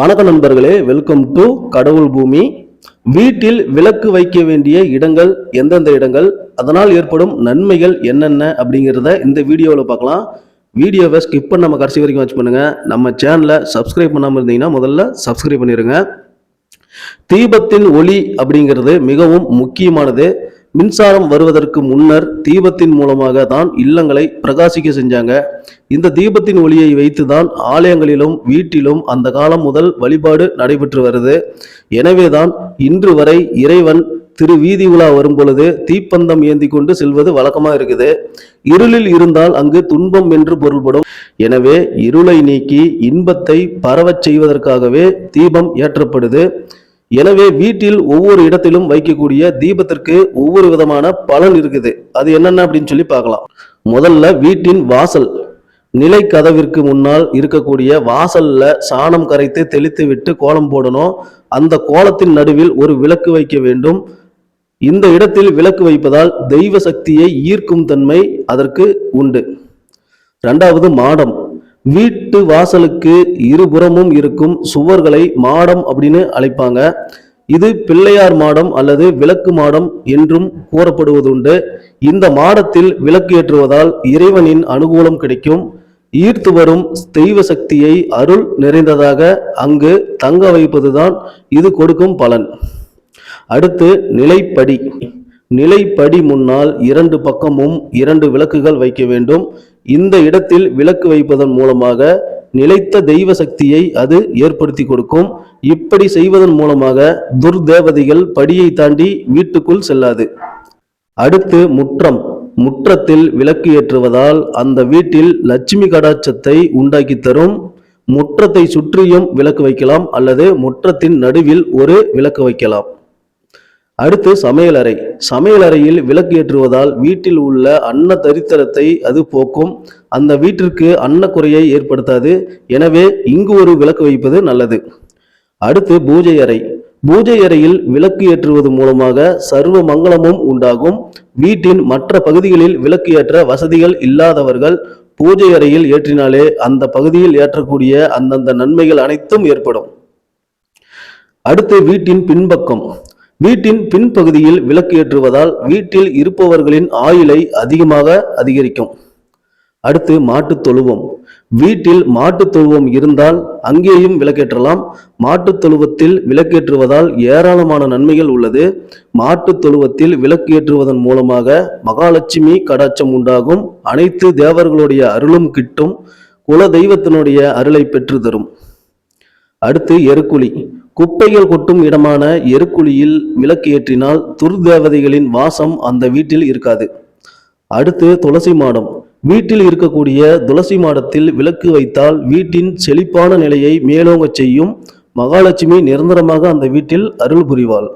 வணக்கம் நண்பர்களே welcome to கடவுள் பூமி. வீட்டில் விளக்கு வைக்க வேண்டிய இடங்கள் எந்தெந்த இடங்கள் அதனால் ஏற்படும் நன்மைகள் என்னென்ன அப்படிங்கிறத இந்த வீடியோவில் பார்க்கலாம். வீடியோவை ஸ்கிப் பண்ணாம கடைசி வரைக்கும் வச்சு பண்ணுங்க. நம்ம சேனலை சப்ஸ்கிரைப் பண்ணாமல் இருந்தீங்கன்னா முதல்ல சப்ஸ்கிரைப் பண்ணிடுங்க தீபத்தின் ஒளி அப்படிங்கிறது மிகவும் முக்கியமானது. மின்சாரம் வருவதற்கு முன்னர் தீபத்தின் மூலமாக தான் இல்லங்களை பிரகாசிக்க செஞ்சாங்க. இந்த தீபத்தின் ஒளியை வைத்து தான் ஆலயங்களிலும் வீட்டிலும் அந்த காலம் முதல் வழிபாடு நடைபெற்று வருது. எனவேதான் இன்று வரை இறைவன் திரு வீதி உலா வரும்பொழுது தீப்பந்தம் ஏந்தி கொண்டு செல்வது வழக்கமாக இருக்குது. இருளில் இருந்தால் அங்கு துன்பம் என்று பொருள்படும். எனவே இருளை நீக்கி இன்பத்தை பரவச் செய்வதற்காகவே தீபம் ஏற்றப்படுது. எனவே வீட்டில் ஒவ்வொரு இடத்திலும் வைக்கக்கூடிய தீபத்திற்கு ஒவ்வொரு விதமான பலன் இருக்குது. அது என்னென்ன அப்படின்னு சொல்லி பார்க்கலாம். முதல்ல வீட்டின் வாசல். நிலை கதவிற்கு முன்னால் இருக்கக்கூடிய வாசல்ல சாணம் கரைத்து தெளித்து விட்டு கோலம் போடணும். அந்த கோலத்தின் நடுவில் ஒரு விளக்கு வைக்க வேண்டும். இந்த இடத்தில் விளக்கு வைப்பதால் தெய்வ சக்தியை ஈர்க்கும் தன்மை அதற்கு உண்டு. ரெண்டாவது மாடம். வீட்டு வாசலுக்கு இருபுறமும் இருக்கும் சுவர்களை மாடம் அப்படின்னு அழைப்பாங்க. இது பிள்ளையார் மாடம் அல்லது விளக்கு மாடம் என்றும் கூறப்படுவதுண்டு. இந்த மாடத்தில் விளக்கு ஏற்றுவதால் இறைவனின் அனுகூலம் கிடைக்கும். ஈர்த்து வரும் தெய்வ சக்தியை அருள் நிறைந்ததாக அங்கு தங்க வைப்பதுதான் இது கொடுக்கும் பலன். அடுத்து நிலைப்படி. நிலைப்படி முன்னால் இரண்டு பக்கமும் இரண்டு விளக்குகள் வைக்க வேண்டும். இந்த இடத்தில் விளக்கு வைப்பதன் மூலமாக நிலைத்த தெய்வ சக்தியை அது ஏற்படுத்தி கொடுக்கும். இப்படி செய்வதன் மூலமாக துர்தேவதைகள் படியை தாண்டி வீட்டுக்குள் செல்லாது. அடுத்து முற்றம். முற்றத்தில் விளக்கு ஏற்றுவதால் அந்த வீட்டில் லட்சுமி கடாட்சத்தை உண்டாக்கி தரும். முற்றத்தை சுற்றியும் விளக்கு வைக்கலாம் அல்லது முற்றத்தின் நடுவில் ஒரு விளக்கு வைக்கலாம். அடுத்து சமையலறை சமையலறையில் விளக்கு ஏற்றுவதால் வீட்டில் உள்ள அன்ன தரித்திரத்தை அது போக்கும். அந்த வீட்டிற்கு அன்னக்குறையை ஏற்படுத்தாது. எனவே இங்கு ஒரு விளக்கு வைப்பது நல்லது. அடுத்து பூஜை அறை. பூஜை அறையில் விளக்கு ஏற்றுவது மூலமாக சர்வ மங்களமும் உண்டாகும். வீட்டின் மற்ற பகுதிகளில் விளக்கு ஏற்ற வசதிகள் இல்லாதவர்கள் பூஜை அறையில் ஏற்றினாலே அந்த பகுதியில் ஏற்றக்கூடிய அந்தந்த நன்மைகள் அனைத்தும் ஏற்படும். அடுத்து வீட்டின் பின்பக்கம். வீட்டின் பின்பகுதியில் விளக்கு ஏற்றுவதால் வீட்டில் இருப்பவர்களின் ஆயுளை அதிகமாக அதிகரிக்கும். அடுத்து மாட்டுத் தொழுவம். வீட்டில் மாட்டுத் தொழுவம் இருந்தால் அங்கேயும் விளக்கேற்றலாம். மாட்டுத் தொழுவத்தில் விளக்கேற்றுவதால் ஏராளமான நன்மைகள் உள்ளது. மாட்டுத் தொழுவத்தில் விளக்கேற்றுவதன் மூலமாக மகாலட்சுமி கடாட்சம் உண்டாகும். அனைத்து தேவர்களுடைய அருளும் கிட்டும் குல தெய்வத்தினுடைய அருளை பெற்று தரும். அடுத்து எருக்குழி. குப்பைகள் கொட்டும் இடமான எருக்குழியில் விளக்கு ஏற்றினால் துர்தேவதைகளின் வாசம் அந்த வீட்டில் இருக்காது. அடுத்து துளசி மாடம். வீட்டில் இருக்கக்கூடிய துளசி மாடத்தில் விளக்கு வைத்தால் வீட்டின் செழிப்பான நிலையை மேலோங்கச் செய்யும் மகாலட்சுமி நிரந்தரமாக அந்த வீட்டில் அருள் புரிவாள்.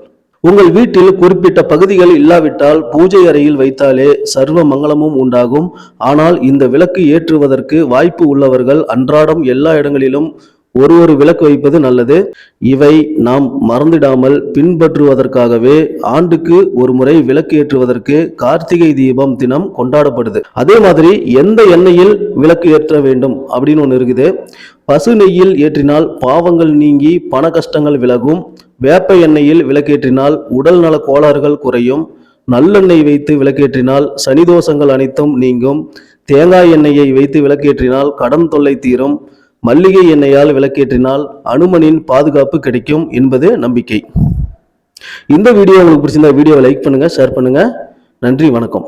உங்கள் வீட்டில் குறிப்பிட்ட பகுதிகள் இல்லாவிட்டால் பூஜை அறையில் வைத்தாலே சர்வ மங்களமும் உண்டாகும். ஆனால் இந்த விளக்கு ஏற்றுவதற்கு வாய்ப்பு உள்ளவர்கள் அன்றாடம் எல்லா இடங்களிலும் ஒரு ஒரு விளக்கு வைப்பது நல்லது. இவை நாம் மறந்திடாமல் பின்பற்றுவதற்காகவே ஆண்டுக்கு ஒரு முறை விளக்கு ஏற்றுவதற்கு கார்த்திகை தீபம் தினம் கொண்டாடப்படுது. அதே மாதிரி எந்த எண்ணெயில் விளக்கு ஏற்ற வேண்டும் அப்படின்னு ஒன்று இருக்குது. பசு நெய்யில் ஏற்றினால் பாவங்கள் நீங்கி பண கஷ்டங்கள் விலகும். வேப்ப எண்ணெயில் விளக்கேற்றினால் உடல் நல கோளாறுகள் குறையும். நல்லெண்ணெய் வைத்து விளக்கேற்றினால் சனிதோஷங்கள் அனைத்தும் நீங்கும். தேங்காய் எண்ணெயை வைத்து விளக்கேற்றினால் கடன் தொல்லை தீரும். மல்லிகை எண்ணெயால் விளக்கேற்றினால் அனுமனின் பாதுகாப்பு கிடைக்கும் என்பது நம்பிக்கை. இந்த வீடியோ உங்களுக்கு பிடிச்சிருந்தா வீடியோவை லைக் பண்ணுங்க ஷேர் பண்ணுங்க. நன்றி வணக்கம்.